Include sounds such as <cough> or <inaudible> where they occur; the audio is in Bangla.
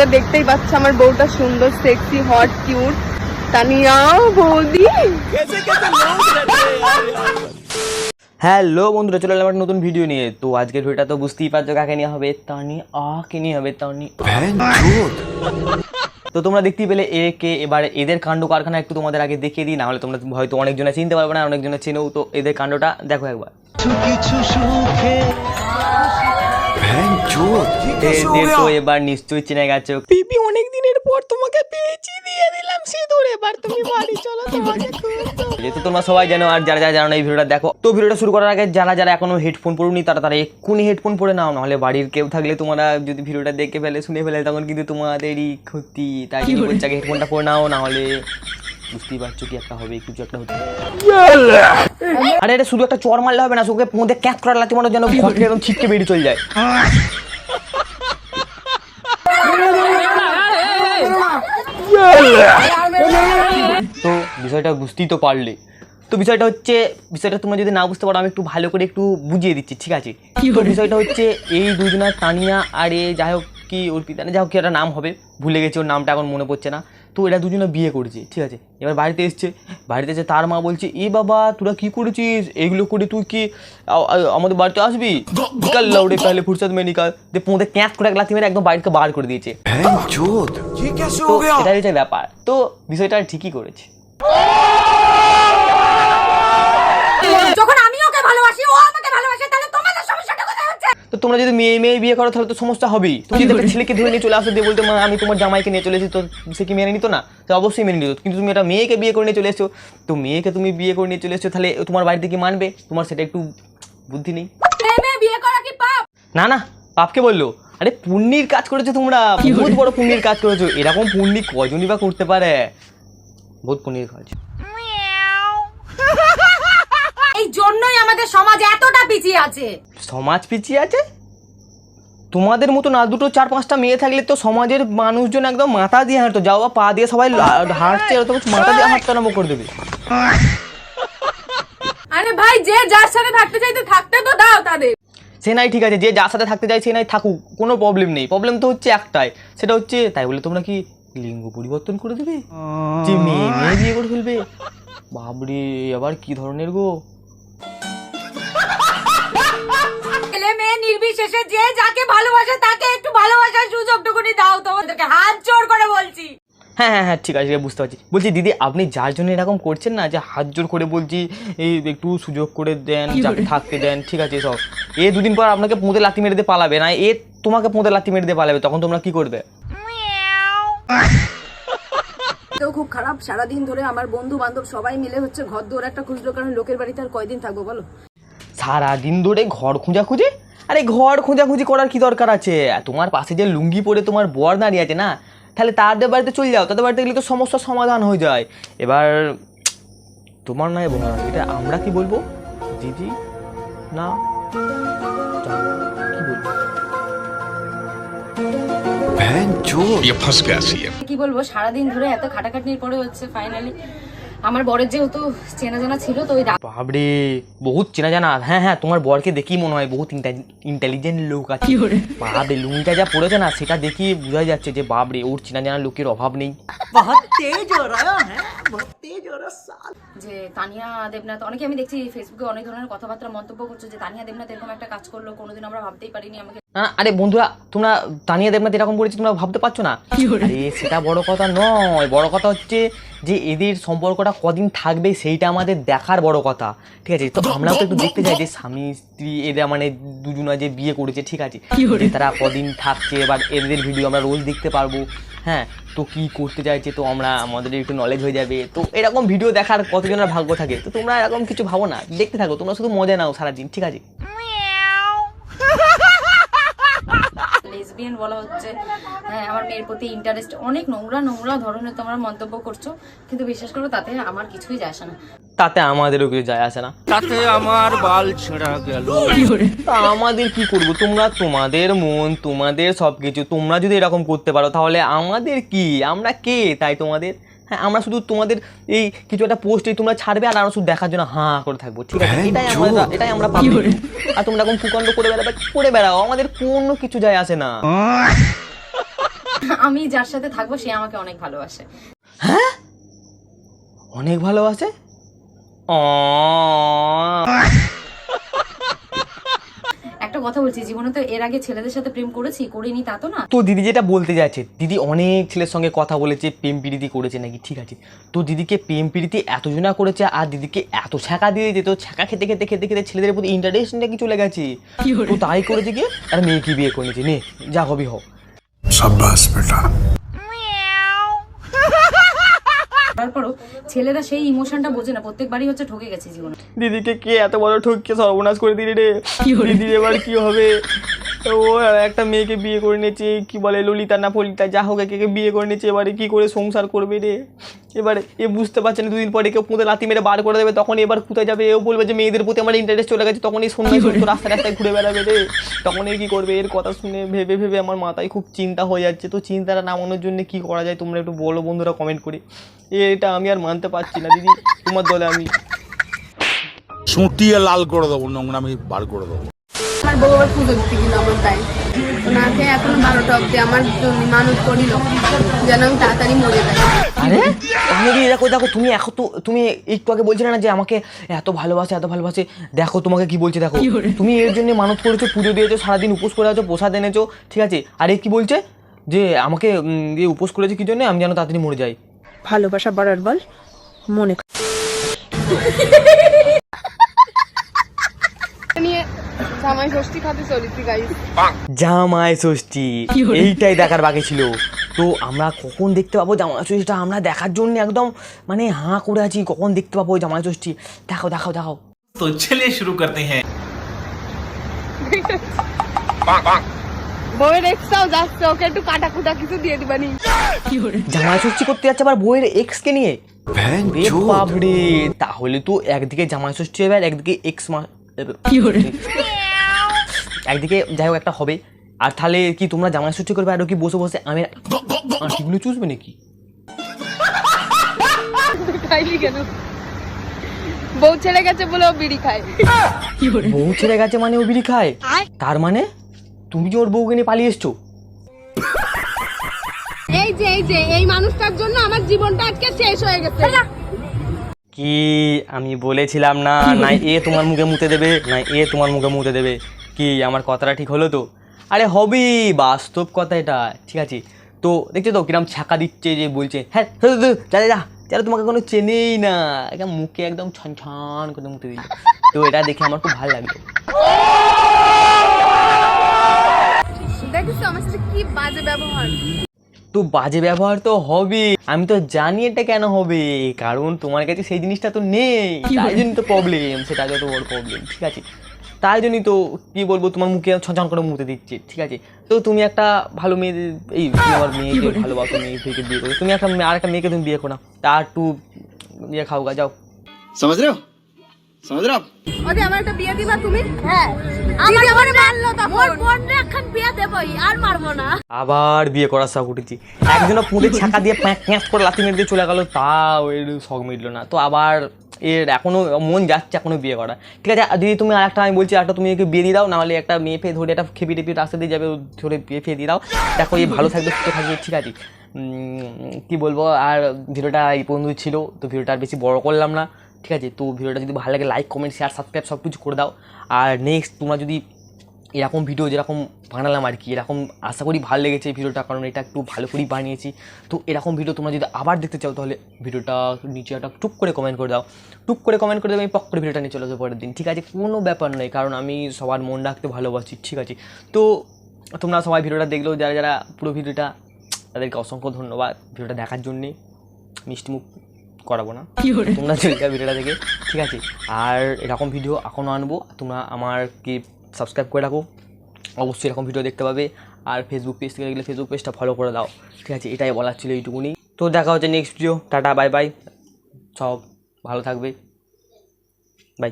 বন্ধুরা দেখতেই পাচ্ছ আমার বউটা সুন্দর সেক্সি হট কিউট তানিয়া বৌদি। হ্যালো বন্ধুরা চলে এলাম একটা নতুন ভিডিও নিয়ে। তো আজকের ভিডিওটা তো বুঝতেই পারছ কাকে নিয়ে হবে তানি আ কে নিয়ে হবে তানি তো তোমরা দেখতেই পেলে এ কে এবার এদের কাণ্ড কারখানা একটু তোমাদের আগে দেখিয়ে দিই নাহলে তোমরা হয়তো অনেকজনে চিনতে পারবে না অনেকজনে চেনেও তো এদের কাণ্ডটা দেখো একবার। এদের তো এবার নিশ্চয়ই চিনে গেছো। পিপি অনেক দিনের পর তোমাকে পেয়েছি দিয়ে দিলাম সিঁদুর। এবার তুমি বাড়ি চলো তোমাকে যেহেতু তোমরা সবাই জানো আর যারা যারা জানো এই ভিডিওটা দেখো। তো ভিডিওটা শুরু করার আগে যারা যারা এখনও হেডফোন পড়ুনি তারা তারা এক্ষুনি হেডফোন পরে নাও নাহলে বাড়ির কেউ থাকলে তোমরা যদি ভিডিওটা দেখে ফেলে শুনে ফেলে তখন কিন্তু তোমাদেরই ক্ষতি। তাই জন্য বলছি আগে হেডফোনটা পরে নাও নাহলে বুঝতেই পারছ কি একটা হবে কিছু একটা হচ্ছে আরে এটা শুধু একটা চর মারলে হবে না ওকে মধ্যে ক্যাপ করার লাতি মনে যেন ঘটকে একদম ছিটকে বেরিয়ে চলে যায়। তো বিষয়টা বুঝতেই তো পারলে। তো বিষয়টা হচ্ছে বিষয়টা তোমরা যদি না বুঝতে পারো আমি একটু ভালো করে একটু বুঝিয়ে দিচ্ছি ঠিক আছে? তো বিষয়টা হচ্ছে এই দুজনা তানিয়া আর এ যাই হোক কি অর্পিতা না যাই হোক কি একটা নাম হবে। ভুলে গেছি ওর নামটা এখন মনে পড়ছে না। তো এরা দুজনে বিয়ে করেছে ঠিক আছে? এবার বাড়িতে এসছে বাড়িতে এসে তার মা বলছে এ বাবা তোরা কি করেছিস? এগুলো করে তুই কি আমাদের বাড়িতে আসবি? নিকাল লাউডে তাহলে ফুরসত মে নিকাল দিয়ে পোঁদে ক্যাঁচ করে এক লাথি মেরে একদম বাড়িতে বার করে দিয়েছে। তো এটাই হচ্ছে ব্যাপার। তো বিষয়টা ঠিকই করেছে যখন আমি ওকে ভালোবাসি ও আমাকে ভালোবাসে তাহলে তোমাদের সমস্যাটা কোথায় হচ্ছে তো তোমরা যদি মেয়ে মেয়ে বিয়ে করো তাহলে তো সমস্যা হবেই। তুমি যদি একটা ছেলেকে ধরে নিয়ে চলে আসো দিয়ে বলতে মা আমি তোমার জামাইকে নিয়ে চলে এসেছি তো সে কি মেনে নিত না? সে অবশ্যই মেনে নিত। কিন্তু তুমি একটা মেয়েকে বিয়ে করে নিয়ে চলে এসছো তো মেয়েকে তুমি বিয়ে করে নিয়ে চলে এসছো তাহলে তোমার বাড়িতে কি মানবে? তোমার সেটা একটু বুদ্ধি নেই। মেয়ে মেয়ে বিয়ে করা কি পাপ? না না পাপকে বলল। আরে পুণ্যির কাজ করেছ তোমরা। বহুত বড় পুণ্যির কাজ করেছ। এরকম পুণ্যি কজনই বা করতে পারে? বহুত পুণ্যির কাজ এই জন্যই আমাদের সমাজ এতটা পিছিয়ে আছে। সমাজ পিছিয়ে আছে? তোমাদের মতো না দুটো চার পাঁচটা মেয়ে থাকলে তো সমাজের মানুষজন একদম মাথা দিয়ে হাঁটতো। যাও বা পা দিয়ে সবাই হাঁটছে তো মাথা দিয়ে হাঁটতে আরম্ভ করে দেবে। আরে ভাই যে যার সাথে থাকতে চাইতে থাকতে তো দাও তাদের। সে নাই ঠিক আছে যে যার সাথে থাকতে চাই সে নাই থাকুক কোনো প্রবলেম নেই। প্রবলেম তো হচ্ছে একটাই সেটা হচ্ছে তাই বলে তোমরা কি লিঙ্গ পরিবর্তন করে দেবে? যে মেয়ে মেয়ে বিয়ে করে ফেলবে? বাবরে আবার কি ধরনের গো? নির্বিশেষে যে যাকে ভালোবাসে তাকে একটু ভালোবাসার সুযোগটুকুনি দাও তোমাদেরকে। হাত জোর করে বলছি। হ্যাঁ হ্যাঁ হ্যাঁ ঠিক আছে বুঝতে পারছি। বলছি দিদি আপনি যার জন্য এরকম করছেন না যে হাত জোর করে বলছি এই একটু সুযোগ করে দেন যাকে থাকতে দেন ঠিক আছে সব। এ দুদিন পর আপনাকে পুঁতে লাথি মেরে দিয়ে পালাবে না এ তোমাকে পুঁতে লাথি মেরে দিয়ে পালাবে তখন তোমরা কি করবে? তো খুব খারাপ সারাদিন ধরে আমার বন্ধু বান্ধব সবাই মিলে হচ্ছে ঘর দুয়ার একটা খুঁজলো কারণ লোকের বাড়িতে আর কয়দিন থাকব বলো? সারা দিন ধরে ঘর খোঁজা খুঁজে আরে ঘর খোঁজাখুঁজি করার কি দরকার আছে? তোমার পাশে যে লুঙ্গি পরে তোমার বর দাঁড়িয়ে আছে না? তাহলে তাদের বাড়িতে চলে যাও তাদের বাড়িতে গেলে তো সমস্যার সমাধান হয়ে যায়। এবার তোমার নয় বোন এটা আমরা কি বলব? দিদি না কি বলব? সারাদিন ধরে এত খাটাখাটনির পরে হচ্ছে ফাইনালি আমার বরের যেহেতু চেনা জানা ছিল তো ওই বাবরে বহুত চেনা জানা হ্যাঁ হ্যাঁ তোমার বরকে দেখি মনে হয় বহুত ইন্টেলিজেন্ট লোক আছে। বাবরে লুঙ্গিটা যা পড়েছে না সেটা দেখি বোঝা যাচ্ছে যে বাবরে ওর চেনা জানা লোকের অভাব নেই। যে তানিয়া দেবনাথ অনেকে আমি দেখছি ফেসবুকে অনেক ধরনের কথাবার্তা মন্তব্য করছে যে তানিয়া দেবনাথ এরকম একটা কাজ করল কোনোদিন আমরা ভাবতেই পারিনি আমাকে না আরে বন্ধুরা তোমরা তানিয়া দেবনাথ এরকম করেছি তোমরা ভাবতে পারছ না? আরে সেটা বড় কথা নয়। বড় কথা হচ্ছে যে এদের সম্পর্কটা কদিন থাকবে সেইটা আমাদের দেখার বড় কথা। ঠিক আছে? তো আমরাও তো একটু দেখতে চাই যে স্বামী স্ত্রী এরা মানে দুজনা যে বিয়ে করেছে ঠিক আছে? তারা কদিন থাকছে এবার এদের ভিডিও আমরা রোজ দেখতে পারব। হ্যাঁ? তো কি করতে চাইছে তো আমরা আমাদের একটু নলেজ হয়ে যাবে। তো এরকম ভিডিও দেখার কতজনের ভাগ্য থাকে? তো তোমরা এরকম কিছু ভাবো না। দেখতে থাকো তোমরা শুধু মজা নাও সারাদিন ঠিক আছে? লেসবিয়ান বলা হচ্ছে। হ্যাঁ আমার মেয়ের প্রতি ইন্টারেস্ট অনেক নোংরা নোংরা ধরনের তোমরা মন্তব্য করছ। কিন্তু বিশ্বাস করো তাতে আমার কিছুই যায় আসে না। তাতে আমাদেরও কিছু যায় আসে না। তাতে আমার বাল ছেঁড়া গেল। তা আমাদের কি করব? তোমরা তোমাদের মন তোমাদের সব কিছু তোমরা যদি এরকম করতে পারো তাহলে আমাদের কি? আমরা কে? তাই তোমাদের হ্যাঁ আমরা শুধু তোমাদের এই কিছু একটা পোস্ট তোমরা ছাড়বে আর আমরা শুধু দেখার জন্য হাঁ করে থাকব ঠিক আছে? এটাই আমরা এটাই আমরা পাবো আর তোমরা এখন কুকাণ্ড করে বেড়াবে করে বেড়াও? আমাদের কোনো কিছু যায় আসে না। <laughs> আমি যার সাথে থাকব সে আমাকে অনেক ভালোবাসে। হ্যাঁ? অনেক ভালোবাসে? অ একটা কথা বলছি জীবনে তো এর আগে ছেলেদের সাথে প্রেম করেছি করিনি তা তো না? তো দিদি যেটা বলতে যাচ্ছে দিদি অনেক ছেলের সঙ্গে কথা বলেছে প্রেম পিড়িতি করেছে নাকি? ঠিক আছে। তো দিদিকে প্রেম পিড়িতি এতজনা করেছে আর দিদিকে এত ছ্যাঁকা দিয়ে দিত ছ্যাঁকা খেতে খেতে খেতে খেতে ছেলেদের প্রতি ইন্টারেস্ট নাকি চলে গেছে? তো তাই করেছে কি? আর মেয়েকে বিয়ে করেছে নে যা হবি হোক সাব্বাস বেটা। তারপরও ছেলেরা সেই ইমোশনটা বোঝে না প্রত্যেকবারই হচ্ছে ঠকে গেছে জীবনে। দিদিকে কে এত বড় ঠকিয়ে সর্বনাশ করে দিলি রে। দিদি এবার কি হবে? ও একটা মেয়েকে বিয়ে করে নিয়েছে কি বলে ললিতা না ফলিতা যা হোক একে বিয়ে করে নিয়েছে এবারে কি করে সংসার করবে রে? এবারে এ বুঝতে পারছে না দুদিন পরে কেউ পুঁতে লাথি মেরে বার করে দেবে তখন এবার কোথায় যাবে? এও বলবে যে মেয়েদের প্রতি আমার ইন্টারেস্ট চলে গেছে তখন এই সন্ধ্যা রাস্তায় রাস্তায় ঘুরে বেড়াবে রে। তখন এ কি করবে? এর কথা শুনে ভেবে ভেবে আমার মাথায় খুব চিন্তা হয়ে যাচ্ছে। তো চিন্তাটা নামানোর জন্য কি করা যায় তোমরা একটু বলো বন্ধুরা কমেন্ট করে। এটা আমি আর মানতে পারছি না দিদি তোমার দলে আমি। সুটিয়ে লাল করে দেবো নোংরা আমি বার করে দেবো। আমার বউ আবার পুজো দিতে গেল আমার তাই ওনাকে এখন বারোটা অব্দি আমার জন্য মানুষ করিল যেন আমি তাড়াতাড়ি মরে যাই। আরে? অনেকে দেখো দেখো তুমি এখন তো তুমি একটু আগে বলছিলে না যে আমাকে এত ভালোবাসে এত ভালোবাসে? দেখো তোমাকে কি বলছে দেখো। তুমি এর জন্য মানত করেছ পুজো দিয়েছ সারাদিন উপোস করে আছো প্রসাদ এনেছো ঠিক আছে? আর এ কি বলছে? যে আমাকে দিয়ে উপোস করেছে কি জন্য? আমি যেন তাড়াতাড়ি মরে যাই। ভালোবাসা বাড়ার বল মনে জামাই ষষ্ঠী এইটাই দেখার বাকি ছিল। তো আমরা কখন দেখতে পাবো জামাই ষষ্ঠীটা আমরা দেখার জন্য একদম মানে হাঁ করে আছি। কখন দেখতে পাবো জামাই ষষ্ঠী? দেখো দেখাও তো শুরু করতে হ্যাঁ। একটু কাটা কুটা কিছু দিয়ে জামাই ষষ্ঠী করতে যাচ্ছে আবার বইয়ের এক্স কে নিয়ে? তাহলে তো একদিকে জামাই ষষ্ঠী হবে আর একদিকে এক্স <laughs> একদিকে যাই হোক একটা হবে। আর তাহলে কি তোমরা জামাই ষষ্ঠী করবে? আর কি বসে বসে? আমি আঁটিগুলো চুষবে নাকি? খাইলি কেন? বউ ছেড়ে গেছে বলে ও বিড়ি খায়। বউ ছেড়ে গেছে মানে ও বিড়ি খায়? তার মানে? তুমি যে ওর বউকে নিয়ে পালিয়ে এসছো। এই যে এই যে এই মানুষটার জন্য আমার জীবনটা আজকে শেষ হয়ে গেছে। কি আমি বলেছিলাম না? না এ তোমার মুখে মুতে দেবে না এ তোমার মুখে মুতে দেবে। কি আমার কথাটা ঠিক হলো তো? আরে হবে বাস্তব কথা এটা ঠিক আছে। তো দেখছ তো কিরম ছাকা দিচ্ছে যে বলছে হ্যাঁ হ্যাঁ, হ্যাঁ, যা যা, তোমাকে কোনো চেনেই না একদম মুখে একদম ছন ছন করে মুখে দিল। তো এটা দেখে আমার খুব ভালো লাগল। আমার সাথে কি বাজে ব্যবহার? তো বাজে ব্যবহার তো হবে আমি তো জানি এটা কেন হবে কারণ তোমার কাছে সেই জিনিসটা তো নেই। তাই জন্য তো প্রবলেম সেটা তো বড় প্রবলেম ঠিক আছে? তাই জন্যই তো কি বলব তোমার মুখে ছনছন করে মুখে দিচ্ছে ঠিক আছে? তো তুমি একটা ভালো মেয়ে এই আমার মেয়েকে ভালোবাসো মেয়ে থেকে বিয়ে করো। তুমি একটা আর একটা মেয়েকে তুমি বিয়ে করো তার একটু ইয়ে খাও গা যাও। সমাজ রেও समझ रहे हो आप ওরে আমার একটা বিয়ে দিবা তুমি হ্যাঁ আমার আমার মারলো তখন মোর বোন এখন বিয়ে দেবই আর মারবো না আবার বিয়ে করার শখ উঠেছি একজনের পুঁতে ছাকা দিয়ে প্যাঁক প্যাঁক করে লাথি মেরে দিয়ে চলে গেল তাও এর শখ মিটলো না তো আবার এর এখনো মন যাচ্ছে এখনো বিয়ে করা ঠিক আছে আর দিদি তুমি আর একটা আমি বলছি একটা তুমি একে বিয়ে দিয়ে দাও নাহলে একটা মেয়ে ফেয়ে ধরে একটা খেপি টেপি রাস্তা দিয়ে যাবে ও ধরে বিয়ে ফেয়ে দিয়ে দাও দেখো এই ভালো থাকবে সুস্থ থাকবে ঠিক আছে উম, কি বলবো আর ভিডিওটা এই পর্যন্ত ছিল তো ভিডিওটা আর বেশি বড় করলাম না ঠিক আছে? তো ভিডিওটা যদি ভালো লাগে লাইক কমেন্ট শেয়ার সাবস্ক্রাইব সব কিছু করে দাও। আর নেক্সট তোমরা যদি এরকম ভিডিও যেরকম বানালাম আর কি, এরকম আশা করি ভালো লেগেছে এই ভিডিওটা কারণ এটা একটু ভালো করেই বানিয়েছি। তো এরকম ভিডিও তোমরা যদি আবার দেখতে চাও, তাহলে ভিডিওটা নিচে একটা টুপ করে কমেন্ট করে দাও। টুক করে কমেন্ট করে দেবে, আমি পক ভিডিওটা নিয়ে চলে আসব পরের দিন ঠিক আছে? কোনো ব্যাপার নয়, কারণ আমি সবার মন রাখতে ভালোবাসি, ঠিক আছে? তো তোমরা সবাই ভিডিওটা দেখলেও যারা যারা পুরো ভিডিওটা তাদেরকে অসংখ্য ধন্যবাদ ভিডিওটা দেখার জন্যে। মিষ্টি মুখ। করাবো না। তোমরা চলে যাও ভিডিওটা দেখে। ঠিক আছে? আর এরকম ভিডিও এখনও আনব। তোমরা আমার কি সাবস্ক্রাইব করে রাখো। অবশ্যই এরকম ভিডিও দেখতে পাবে। আর ফেসবুক পেজ থেকে গেলে ফেসবুক পেজটা ফলো করে দাও। ঠিক আছে? এটাই বলার ছিল এইটুকুনি। তো দেখা হচ্ছে next video tata bye bye সব ভালো থাকবে। বাই